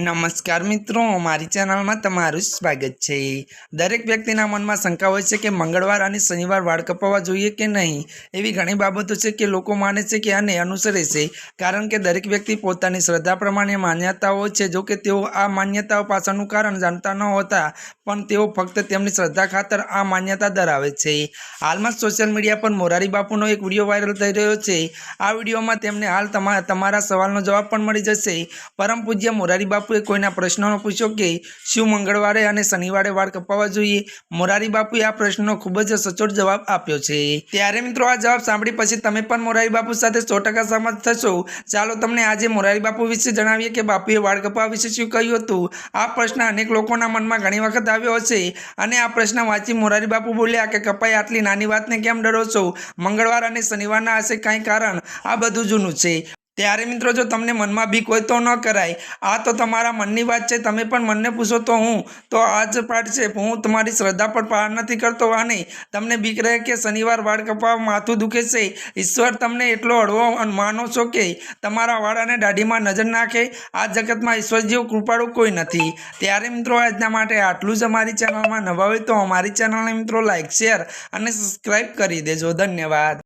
નમસ્કાર મિત્રો, મારી ચેનલમાં તમારું સ્વાગત છે. દરેક વ્યક્તિના મનમાં શંકા હોય છે કે મંગળવાર અને શનિવાર વાળ કપાવવા જોઈએ કે નહીં? એવી ઘણી બાબતો છે કે લોકો માને છે કે આને અનુસરે છે. કારણ કે દરેક વ્યક્તિ પોતાની શ્રદ્ધા પ્રમાણે માન્યતાઓ છે. જો કે તેઓ આ માન્યતાઓ પાછળનું કારણ જાણતા ન હોતા, પણ તેઓ ફક્ત તેમની શ્રદ્ધા ખાતર આ માન્યતા ધરાવે છે. હાલમાં સોશિયલ મીડિયા પર મોરારી બાપુનો એક વીડિયો વાયરલ થઈ રહ્યો છે. આ વિડીયોમાં તેમને હાલ તમા, તમારા સવાલનો જવાબ પણ મળી જશે. પરમ પૂજ્ય મોરારી બાપુએ કોઈના પ્રશ્નનો પૂછ્યો કે શું મંગળવારે અને શનિવારે વાળ કપાવવા જોઈએ? મોરારી બાપુએ આ પ્રશ્નનો ખૂબ જ સચોટ જવાબ આપ્યો છે. ત્યારે મિત્રો આ જવાબ સાંભળી પછી તમે પણ મોરારી બાપુ સાથે સો ટકા સહમત થશો. ચાલો તમને આજે મોરારી બાપુ વિશે જણાવીએ કે બાપુએ વાળ કપાવવા વિશે શું કહ્યું હતું? આ પ્રશ્ન અનેક લોકોના મનમાં ઘણી વખત આવ્યો હશે અને આ પ્રશ્ન વાંચી મોરારી બાપુ બોલ્યા કે કપાઈ આટલી નાની વાતને કેમ ડરો છો? મંગળવાર અને શનિવારના હશે કાંઈ કારણ? આ બધું જૂનું છે. ત્યારે મિત્રો જો તમને મનમાં બીક હોય તો ન કરાય. આ તો તમારા મનની વાત છે, તમે પણ મનને પૂછો તો હું. તો આ જ પાઠ છે, હું તમારી શ્રદ્ધા પર પાર નથી કરતો અને તમને બીક રહે કે શનિવાર વાળ કપાવવા માથું દુખે છે? ઈશ્વર તમને એટલો હળવો માનો છો કે તમારા વાળાને દાઢીમાં નજર નાખે? આ જગતમાં ઈશ્વર જેવું કૃપાળુ કોઈ નથી. ત્યારે મિત્રો આજના માટે આટલું જ અમારી ચેનલમાં નવા હોય તો અમારી ચેનલને મિત્રો લાઈક, શેર અને સબસ્ક્રાઈબ કરી દેજો. ધન્યવાદ.